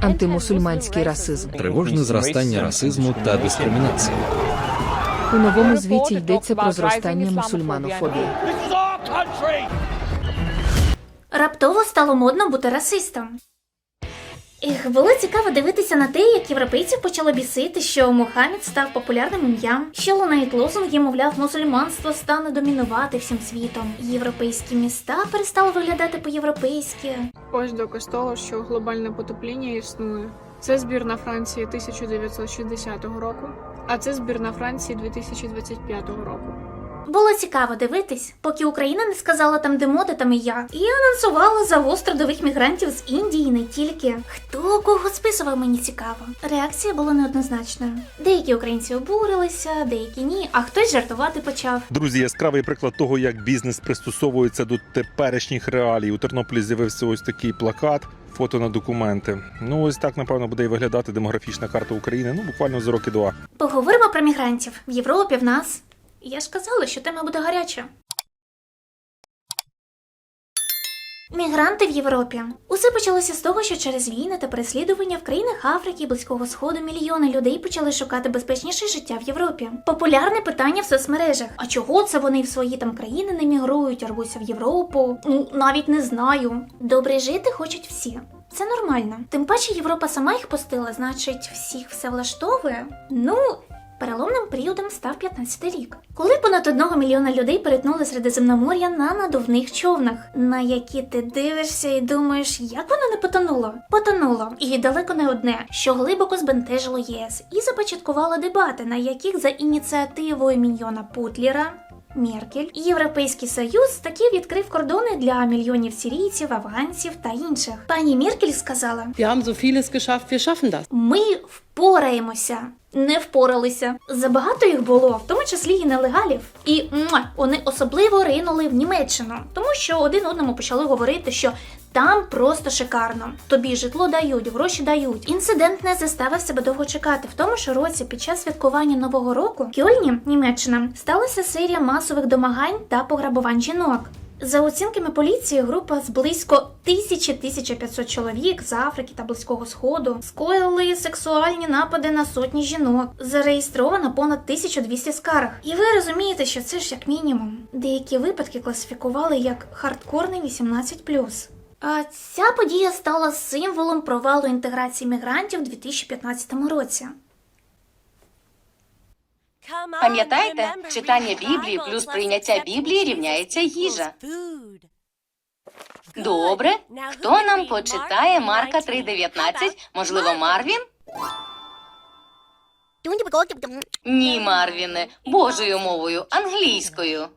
антимусульманський расизм. Тривожне зростання расизму та дискримінації. У новому звіті йдеться про зростання мусульманофобії. Раптово стало модно бути расистом. Ех, було цікаво дивитися на те, як європейців почало бісити, що Мухаммед став популярним ім'ям, що лунають лозунги, мовляв, мусульманство стане домінувати всім світом. Європейські міста перестали виглядати по-європейськи. Ось доказ того, що глобальне потепління існує. Це збірна Франції 1960 року, а це збірна Франції 2025 року. Було цікаво дивитись, поки Україна не сказала там, де мода, там і я, і анонсувала завоз трудових мігрантів з Індії не тільки. Хто кого списував, мені цікаво. Реакція була неоднозначною. Деякі українці обурилися, деякі ні, а хтось жартувати почав. Друзі, яскравий приклад того, як бізнес пристосовується до теперішніх реалій. У Тернополі з'явився ось такий плакат. Фото на документи. Ну ось так напевно буде і виглядати демографічна карта України. Ну буквально за роки два. Поговоримо про мігрантів в Європі, в нас. Я ж казала, що тема буде гаряча. Мігранти в Європі. Усе почалося з того, що через війни та переслідування в країнах Африки і Близького Сходу мільйони людей почали шукати безпечніше життя в Європі. Популярне питання в соцмережах. А чого це вони в свої там країни не мігрують, а рвуться в Європу? Ну навіть не знаю. Добре жити хочуть всі. Це нормально. Тим паче Європа сама їх пустила, значить, всіх все влаштовує. Ну, Переломним періодом став 15 рік, коли понад одного мільйона людей перетнули Середземномор'я на надувних човнах, на які ти дивишся і думаєш, як воно не потонуло? Потонуло, і далеко не одне, що глибоко збентежило ЄС і започаткувало дебати, на яких за ініціативою міньйона Путліра. Меркель і Європейський Союз таки відкрив кордони для мільйонів сирійців, афганців та інших. Пані Меркель сказала: Wir haben so vieles geschafft, wir schaffen das. ми впораємося. Не впоралися. Забагато їх було, в тому числі і нелегалів. І муа, вони особливо ринули в Німеччину, тому що один одному почали говорити, що там просто шикарно. Тобі житло дають, гроші дають. Інцидент не заставив себе довго чекати. В тому ж році, під час святкування нового року, в Кьольні, Німеччина, сталася серія масових домагань та пограбувань жінок. За оцінками поліції, група з близько 1000-1500 чоловік з Африки та Близького Сходу скоїли сексуальні напади на сотні жінок. Зареєстровано понад 1200 скарг. І ви розумієте, що це ж як мінімум. Деякі випадки класифікували як хардкорний 18+. Ця подія стала символом провалу інтеграції мігрантів у 2015 році. Пам'ятаєте, читання Біблії плюс прийняття Біблії рівняється їжа. Добре, хто нам почитає Марка 3.19? Можливо, Марвін? Ні, Марвіне, Божою мовою, англійською.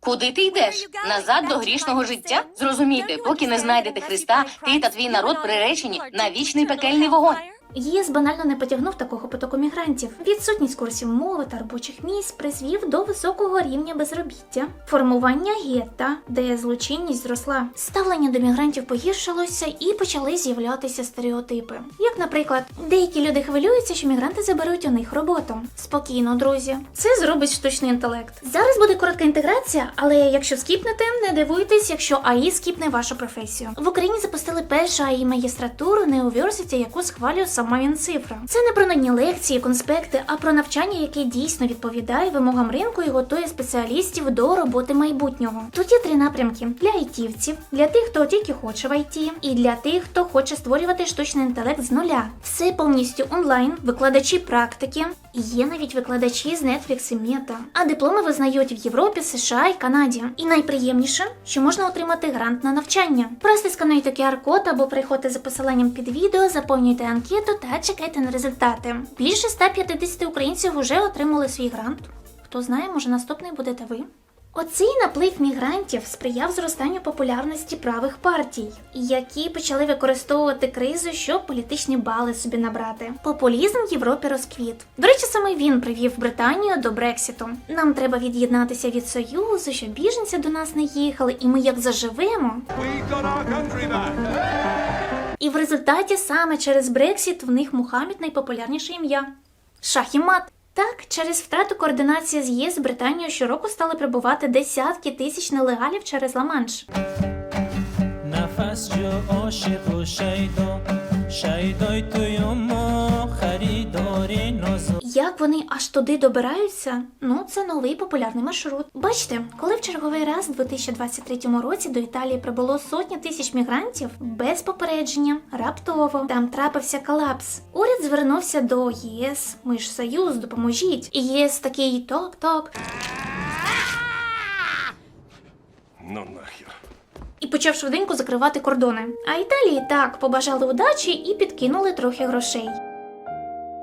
Куди ти йдеш? Назад до грішного життя? Зрозумійте, поки не знайдете Христа, ти та твій народ приречені на вічний пекельний вогонь. ЄС банально не потягнув такого потоку мігрантів. Відсутність курсів мови та робочих місць призвів до високого рівня безробіття, формування гетта, де злочинність зросла. Ставлення до мігрантів погіршилося і почали з'являтися стереотипи. Як, наприклад, деякі люди хвилюються, що мігранти заберуть у них роботу. Спокійно, друзі, це зробить штучний інтелект. Зараз буде коротка інтеграція, але якщо скіпнете, не дивуйтесь, якщо АІ скіпне вашу професію. В Україні запустили першу АІ магістратуру Неоверсіті, яку схвалює сама він цифра. Це не про нудні лекції, конспекти, а про навчання, яке дійсно відповідає вимогам ринку і готує спеціалістів до роботи майбутнього. Тут є три напрямки: для айтівців, для тих, хто тільки хоче в ІТ, і для тих, хто хоче створювати штучний інтелект з нуля. Все повністю онлайн, викладачі практики. Є навіть викладачі з Netflix і Meta. А дипломи визнають в Європі, США і Канаді. І найприємніше, що можна отримати грант на навчання. Просто скануйте QR-код або приходьте за посиланням під відео, заповнюйте анкету та чекайте на результати. Більше 150 українців вже отримали свій грант. Хто знає, може наступний будете ви. Оцей наплив мігрантів сприяв зростанню популярності правих партій, які почали використовувати кризу, щоб політичні бали собі набрати. Популізм в Європі розквіт. До речі, саме він привів Британію до Брексіту. Нам треба від'єднатися від союзу, щоб біженці до нас не їхали, і ми як заживемо. І в результаті саме через Брексіт в них Мухаммед найпопулярніше ім'я. Шах і мат. Так, через втрату координації з ЄС Британію щороку стали прибувати десятки тисяч нелегалів через Ла-Манш. Як вони аж туди добираються? Ну, це новий популярний маршрут. Бачите, коли в черговий раз у 2023 році до Італії прибуло сотні тисяч мігрантів без попередження, раптово там трапився колапс. Уряд звернувся до ЄС. Ми ж союз, допоможіть. І ЄС такий так, так. Ну нахер. І почав швиденько закривати кордони. А Італії так побажали удачі і підкинули трохи грошей.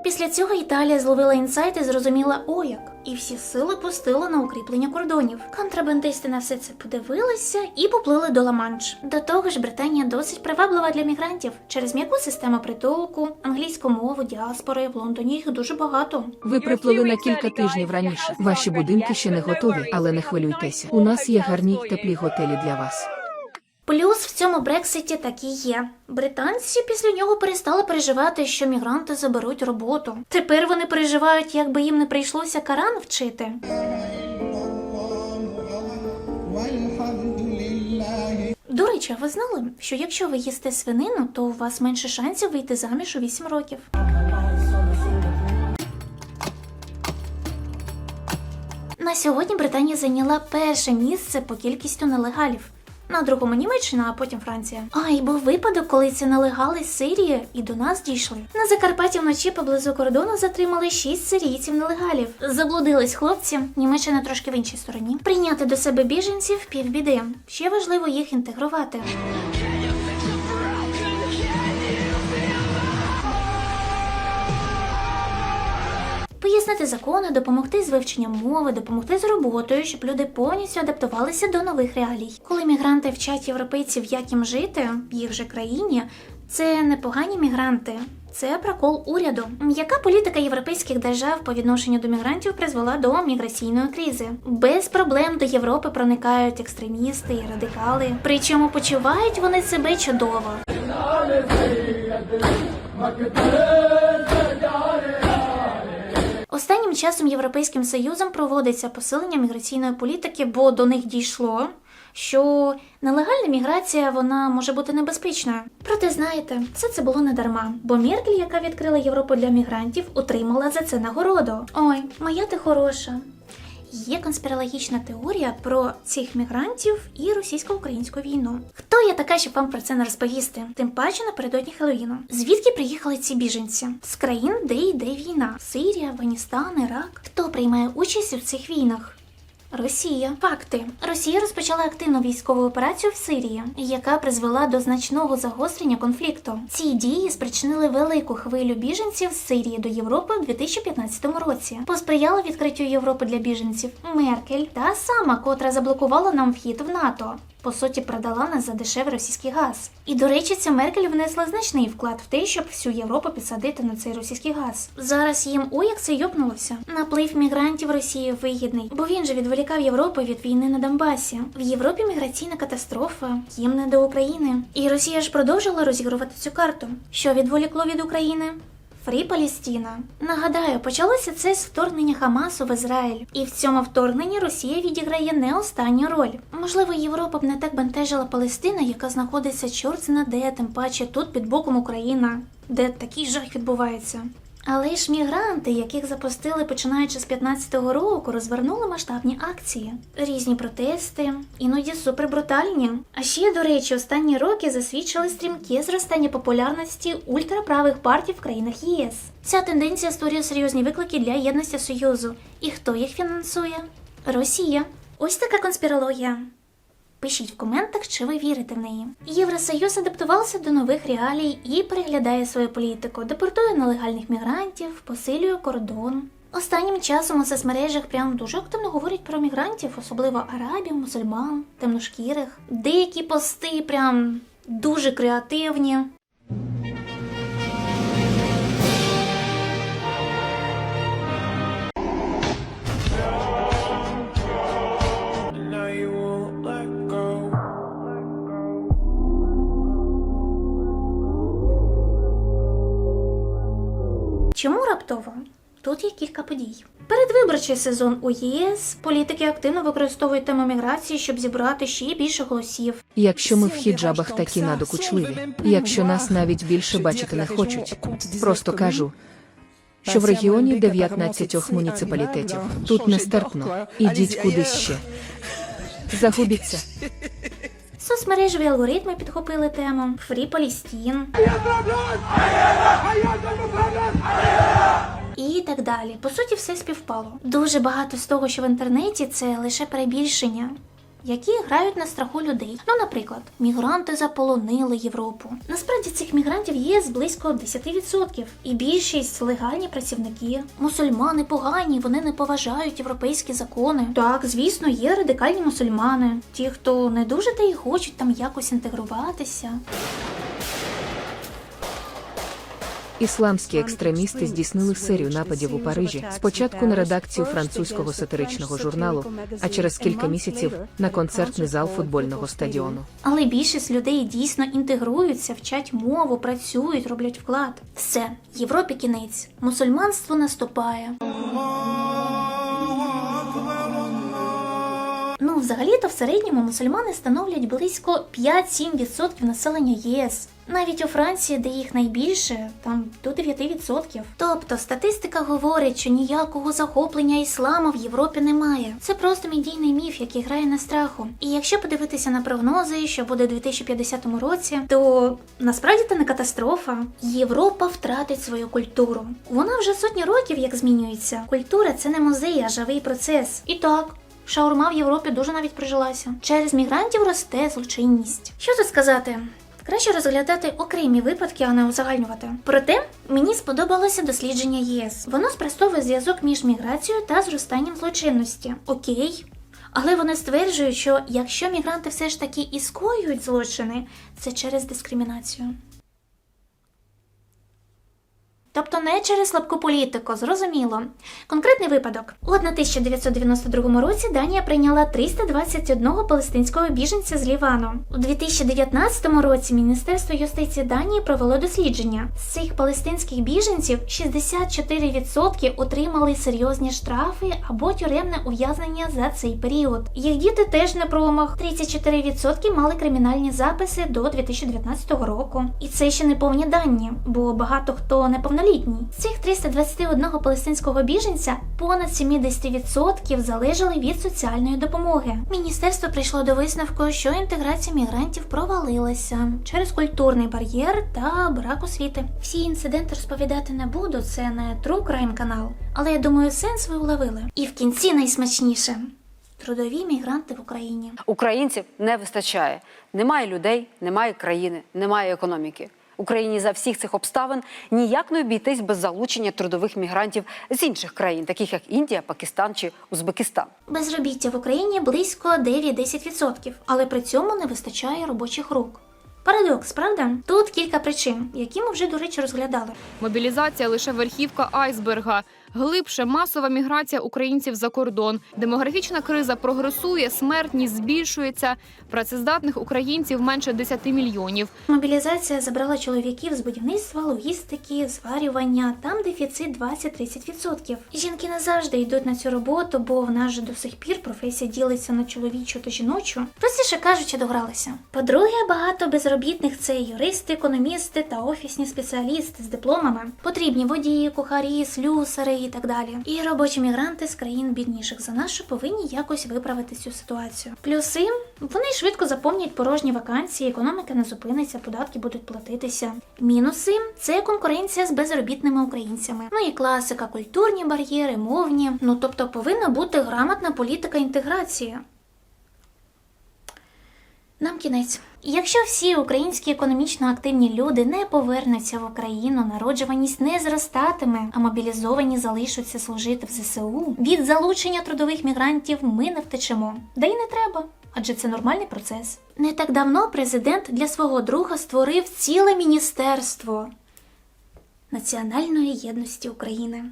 Після цього Італія зловила інсайт і зрозуміла о як, і всі сили пустила на укріплення кордонів. Контрабандисти на все це подивилися і поплили до Ла-Манш. До того ж, Британія досить приваблива для мігрантів через м'яку систему притулку, англійську мову, діаспори. В Лондоні їх дуже багато. Ви приплили на кілька тижнів раніше. Ваші будинки ще не готові, але не хвилюйтеся. У нас є гарні теплі готелі для вас. Плюс в цьому Брекситі так і є. Британці після нього перестали переживати, що мігранти заберуть роботу. Тепер вони переживають, як би їм не прийшлося каран вчити. До речі, ви знали, що якщо ви їсте свинину, то у вас менше шансів вийти заміж у 8 років. На сьогодні Британія зайняла перше місце по кількістю нелегалів. На другому Німеччина, а потім Франція. А і був випадок, коли ці налегали з Сирії і до нас дійшли. На Закарпатті вночі поблизу кордону затримали шість сирійців нелегалів. Заблудились хлопці. Німеччина трошки в іншій стороні. Прийняти до себе біженців півбіди. Ще важливо їх інтегрувати. Пояснити закони, допомогти з вивченням мови, допомогти з роботою, щоб люди повністю адаптувалися до нових реалій. Коли мігранти вчать європейців, як їм жити в їх же країні, це не погані мігранти. Це прокол уряду. Яка політика європейських держав по відношенню до мігрантів призвела до міграційної кризи? Без проблем до Європи проникають екстремісти і радикали. Причому почувають вони себе чудово. Останнім часом Європейським Союзом проводиться посилення міграційної політики, бо до них дійшло, що нелегальна міграція вона може бути небезпечною. Проте знаєте, все це було не дарма, бо Меркель, яка відкрила Європу для мігрантів, отримала за це нагороду. Ой, моя ти хороша. Є конспірологічна теорія про цих мігрантів і російсько-українську війну. Хто я така, щоб вам про це не розповісти? Тим паче напередодні Хеллоїну. Звідки приїхали ці біженці? З країн, де йде війна: Сирія, Афганістан, Ірак. Хто приймає участь у цих війнах? Росія. Факти: Росія розпочала активну військову операцію в Сирії, яка призвела до значного загострення конфлікту. Ці дії спричинили велику хвилю біженців з Сирії до Європи у 2015 році. Посприяла відкриттю Європи для біженців Меркель, та сама, котра заблокувала нам вхід в НАТО. По суті, продала нас за дешевий російський газ. І до речі, ця Меркель внесла значний вклад в те, щоб всю Європу підсадити на цей російський газ. Зараз їм ой, як це йопнулося. Наплив мігрантів Росії вигідний, бо він же відволікав Європу від війни на Донбасі. В Європі міграційна катастрофа, їм не до України. І Росія ж продовжила розігрувати цю карту. Що відволікло від України? Фрі Палістіна. Нагадаю, почалося це з вторгнення Хамасу в Ізраїль, і в цьому вторгненні Росія відіграє не останню роль. Можливо, Європа б не так бентежила Палестина, яка знаходиться чорт зна де, тим паче тут під боком Україна, де такий жах відбувається. Але ж мігранти, яких запустили починаючи з 15-го року, розвернули масштабні акції, різні протести, іноді супербрутальні. А ще, до речі, останні роки засвідчили стрімке зростання популярності ультраправих партій в країнах ЄС. Ця тенденція створює серйозні виклики для єдності Союзу. І хто їх фінансує? Росія. Ось така конспірологія. Пишіть в коментах, чи ви вірите в неї. Євросоюз адаптувався до нових реалій і переглядає свою політику, депортує нелегальних мігрантів, посилює кордон. Останнім часом у соцмережах прям дуже активно говорять про мігрантів, особливо арабів, мусульман, темношкірих. Деякі пости прям дуже креативні. Чому раптово? Тут є кілька подій. Передвиборчий сезон у ЄС політики активно використовують тему міграції, щоб зібрати ще більше голосів. Якщо ми в хіджабах такі надокучливі, якщо нас навіть більше бачити не хочуть, просто кажу, що в регіоні 19 муніципалітетів тут нестерпно. Ідіть кудись ще. Загубіться. Соцмережеві алгоритми підхопили тему Фрі Палістін. І так далі. По суті, все співпало. Дуже багато з того, що в інтернеті, це лише перебільшення. Які грають на страху людей. Ну, наприклад, мігранти заполонили Європу. Насправді цих мігрантів є з близько 10%. І більшість легальні працівники. Мусульмани погані, вони не поважають європейські закони. Так, звісно, є радикальні мусульмани, ті, хто не дуже та й хочуть там якось інтегруватися. Ісламські екстремісти здійснили серію нападів у Парижі. Спочатку на редакцію французького сатиричного журналу, а через кілька місяців на концертний зал футбольного стадіону. Але більшість людей дійсно інтегруються, вчать мову, працюють, роблять вклад. Все, Європі кінець. Мусульманство наступає. Взагалі-то в середньому мусульмани становлять близько 5-7% населення ЄС. Навіть у Франції, де їх найбільше, там до 9%. Тобто статистика говорить, що ніякого захоплення ісламу в Європі немає. Це просто медійний міф, який грає на страху. І якщо подивитися на прогнози, що буде у 2050 році, то насправді це не катастрофа. Європа втратить свою культуру. Вона вже сотні років як змінюється. Культура це не музей, а живий процес. І так. Шаурма в Європі дуже навіть прижилася. Через мігрантів росте злочинність. Що тут сказати? Краще розглядати окремі випадки, а не узагальнювати. Проте мені сподобалося дослідження ЄС. Воно спростовує зв'язок між міграцією та зростанням злочинності. Окей. Але вони стверджують, що якщо мігранти все ж таки і скоюють злочини, це через дискримінацію. Тобто не через слабку політику, зрозуміло. Конкретний випадок. У 1992 році Данія прийняла 321 палестинського біженця з Лівану. У 2019 році Міністерство юстиції Данії провело дослідження. З цих палестинських біженців 64% отримали серйозні штрафи або тюремне ув'язнення за цей період. Їх діти теж не промах. 34% мали кримінальні записи до 2019 року. І це ще не повні дані, бо багато хто неповнолітній. З цих 321 палестинського біженця понад 70% залежали від соціальної допомоги. Міністерство прийшло до висновку, що інтеграція мігрантів провалилася через культурний бар'єр та брак освіти. Всі інциденти розповідати не буду, це не True Crime канал, але я думаю, сенс ви уловили. І в кінці найсмачніше. Трудові мігранти в Україні. Українців не вистачає. Немає людей, немає країни, немає економіки. Україні за всіх цих обставин ніяк не обійтись без залучення трудових мігрантів з інших країн, таких як Індія, Пакистан чи Узбекистан. Безробіття в Україні близько 9-10%, але при цьому не вистачає робочих рук. Парадокс, правда? Тут кілька причин, які ми вже, до речі, розглядали. Мобілізація лише верхівка айсберга. Глибше масова міграція українців за кордон. Демографічна криза прогресує, смертність збільшується. Працездатних українців менше 10 мільйонів. Мобілізація забрала чоловіків з будівництва, логістики, зварювання. Там дефіцит 20-30%. Жінки не завжди йдуть на цю роботу, бо в нас же до сих пір професія ділиться на чоловічу та жіночу. Простіше кажучи, догралися. По-друге, багато безробітних це юристи, економісти та офісні спеціалісти з дипломами. Потрібні водії, кухарі, слюсари і так далі. І робочі мігранти з країн бідніших за нашу повинні якось виправити цю ситуацію. Плюси вони швидко заповнять порожні вакансії, економіка не зупиниться, податки будуть платитися. Мінуси це конкуренція з безробітними українцями. Ну і класика, культурні бар'єри, мовні. Ну тобто повинна бути грамотна політика інтеграції. Нам кінець. Якщо всі українські економічно активні люди не повернуться в Україну, народжуваність не зростатиме, а мобілізовані залишаться служити в ЗСУ. Від залучення трудових мігрантів ми не втечемо. Да й не треба. Адже це нормальний процес. Не так давно президент для свого друга створив ціле міністерство національної єдності України.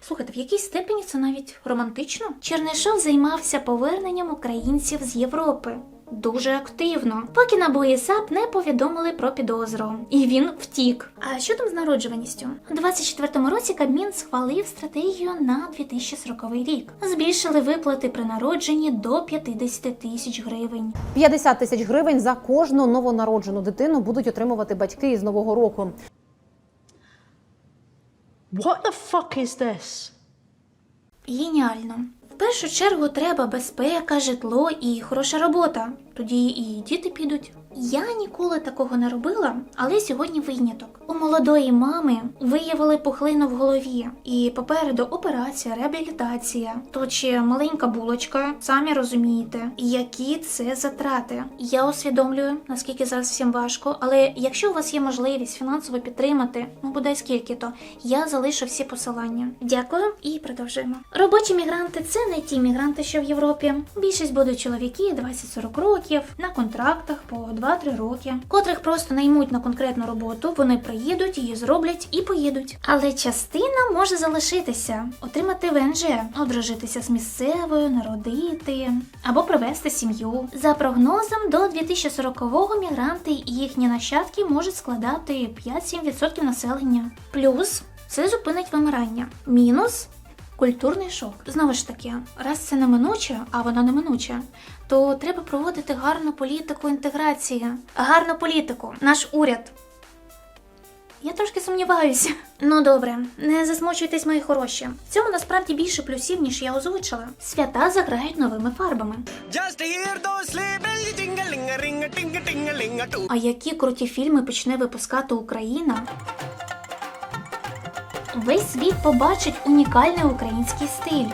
Слухайте, в якійсь степені це навіть романтично. Чернишов займався поверненням українців з Європи. Дуже активно, поки НАБУ і САП не повідомили про підозру. І він втік. А що там з народжуваністю? У 24-му році Кабмін схвалив стратегію на 2040 рік. Збільшили виплати при народженні до 50 тисяч гривень. 50 тисяч гривень за кожну новонароджену дитину будуть отримувати батьки із нового року. What the fuck is this? Геніально. Першу чергу треба безпека, житло і хороша робота. Тоді і діти підуть. Я ніколи такого не робила, але сьогодні виняток. У молодої мами виявили пухлину в голові, і попереду операція, реабілітація. Тут ще маленька булочка, самі розумієте, які це затрати. Я усвідомлюю, наскільки зараз всім важко, але якщо у вас є можливість фінансово підтримати, ну бодай скільки то, я залишу всі посилання. Дякую і продовжуємо. Робочі мігранти це не ті мігранти, що в Європі. Більшість будуть чоловіки 20-40 років на контрактах по 2-3 роки, котрих просто наймуть на конкретну роботу. Вони приїдуть, її зроблять і поїдуть. Але частина може залишитися, отримати ВНЖ, одружитися з місцевою, народити або привести сім'ю. За прогнозом, до 2040-го мігранти і їхні нащадки можуть складати 5-7% населення. Плюс це зупинить вимирання. Мінус культурний шок. Знову ж таки, раз це неминуче, а воно неминуче, то треба проводити гарну політику інтеграції. Гарну політику. Наш уряд. Я трошки сумніваюся. Ну добре, не засмучуйтесь, мої хороші. В цьому насправді більше плюсів, ніж я озвучила. Свята заграють новими фарбами. А які круті фільми почне випускати Україна? Весь світ побачить унікальний український стиль.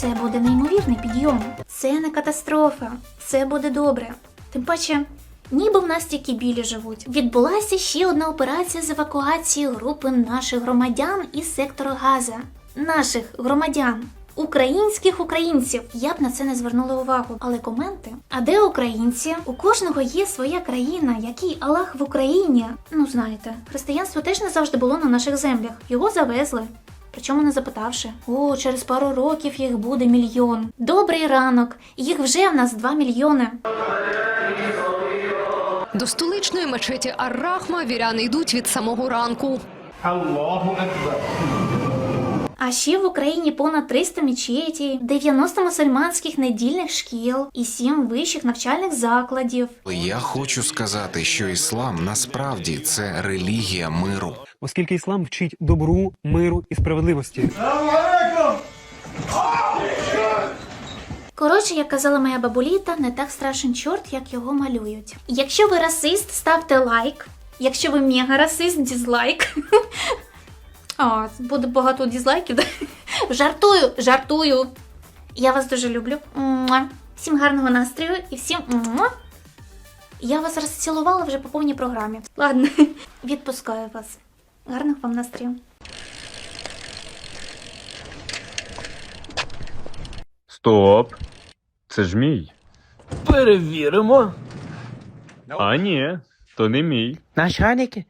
Це буде неймовірний підйом. Це не катастрофа. Все буде добре. Тим паче, ніби в нас тільки білі живуть. Відбулася ще одна операція з евакуації групи наших громадян із сектору Газа. Наших громадян. Українських українців я б на це не звернула увагу, але коменти. А де українці? У кожного є своя країна, який Аллах в Україні. Ну знаєте, християнство теж не завжди було на наших землях. Його завезли. Причому не запитавши, о, через пару років їх буде мільйон. Добрий ранок, їх вже в нас два мільйони. До столичної мечеті Ар-Рахма віряни йдуть від самого ранку. А ще в Україні понад 300 мечетій, 90 мусульманських недільних шкіл і 7 вищих навчальних закладів. Я хочу сказати, що іслам насправді це релігія миру. оскільки іслам вчить добру, миру і справедливості. Коротше, як казала моя бабуліта, не так страшен чорт, як його малюють. Якщо ви расист, ставте лайк. Якщо ви мега расист, дізлайк. А, буде багато дізлайків. да? Жартую, жартую. Я вас дуже люблю. Всім гарного настрою і всім. Я вас розцілувала вже по повній програмі. Ладно, відпускаю вас. Гарних вам настрою. Стоп. Це ж мій. Перевіримо. А ні, то не мій. Начальники,